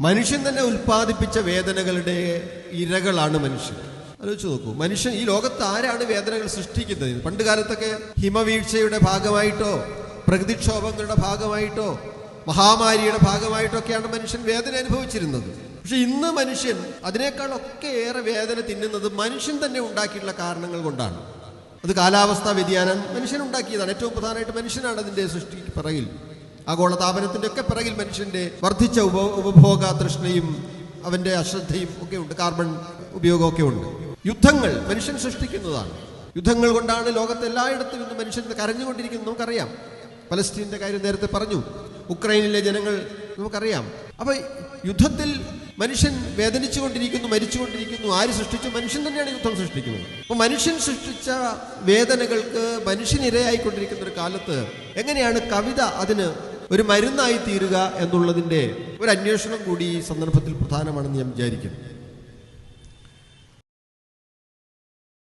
മനുഷ്യൻ തന്നെ ഉൽപ്പാദിപ്പിച്ച വേദനകളുടെ ഇരകളാണ് മനുഷ്യൻ. ആലോചിച്ച് നോക്കൂ മനുഷ്യൻ ഈ ലോകത്ത് ആരാണ് വേദനകൾ സൃഷ്ടിക്കുന്നത്? പണ്ട് കാലത്തൊക്കെ ഹിമവീഴ്ചയുടെ ഭാഗമായിട്ടോ പ്രകൃതിക്ഷോഭങ്ങളുടെ ഭാഗമായിട്ടോ മഹാമാരിയുടെ ഭാഗമായിട്ടൊക്കെയാണ് മനുഷ്യൻ വേദന അനുഭവിച്ചിരുന്നത്. പക്ഷെ ഇന്ന് മനുഷ്യൻ അതിനേക്കാളൊക്കെ ഏറെ വേദന തിന്നുന്നത് മനുഷ്യൻ തന്നെ ഉണ്ടാക്കിയിട്ടുള്ള കാരണങ്ങൾ കൊണ്ടാണ്. അത് കാലാവസ്ഥാ വ്യതിയാനം മനുഷ്യൻ ഉണ്ടാക്കിയതാണ്. ഏറ്റവും പ്രധാനമായിട്ട് മനുഷ്യനാണ് അതിന്റെ സൃഷ്ടി പിറകിൽ. ആഗോളതാപനത്തിന്റെ ഒക്കെ പിറകിൽ മനുഷ്യന്റെ വർദ്ധിച്ച ഉപ ഉപഭോഗ തൃഷ്ണയും അവന്റെ അശ്രദ്ധയും ഒക്കെ ഉണ്ട്. കാർബൺ ഉപയോഗമൊക്കെ ഉണ്ട്. യുദ്ധങ്ങൾ മനുഷ്യൻ സൃഷ്ടിക്കുന്നതാണ്. യുദ്ധങ്ങൾ കൊണ്ടാണ് ലോകത്ത് എല്ലായിടത്തും ഇന്ന് മനുഷ്യൻ കരഞ്ഞുകൊണ്ടിരിക്കുന്നത് നമുക്കറിയാം. പലസ്തീന്റെ കാര്യം നേരത്തെ പറഞ്ഞു. ഉക്രൈനിലെ ജനങ്ങൾ നമുക്കറിയാം. അപ്പൊ യുദ്ധത്തിൽ മനുഷ്യൻ വേദനിച്ചുകൊണ്ടിരിക്കുന്നു മരിച്ചുകൊണ്ടിരിക്കുന്നു. ആര് സൃഷ്ടിച്ചു? മനുഷ്യൻ തന്നെയാണ് യുദ്ധം സൃഷ്ടിക്കുന്നത്. അപ്പൊ മനുഷ്യൻ സൃഷ്ടിച്ച വേദനകൾക്ക് മനുഷ്യനിരയായിക്കൊണ്ടിരിക്കുന്ന ഒരു കാലത്ത് എങ്ങനെയാണ് കവിത അതിന് ഒരു മരുന്നായി തീരുക എന്നുള്ളതിന്റെ ഒരു അന്വേഷണം കൂടി ഈ സന്ദർഭത്തിൽ പ്രധാനമാണെന്ന് ഞാൻ വിചാരിക്കുന്നു.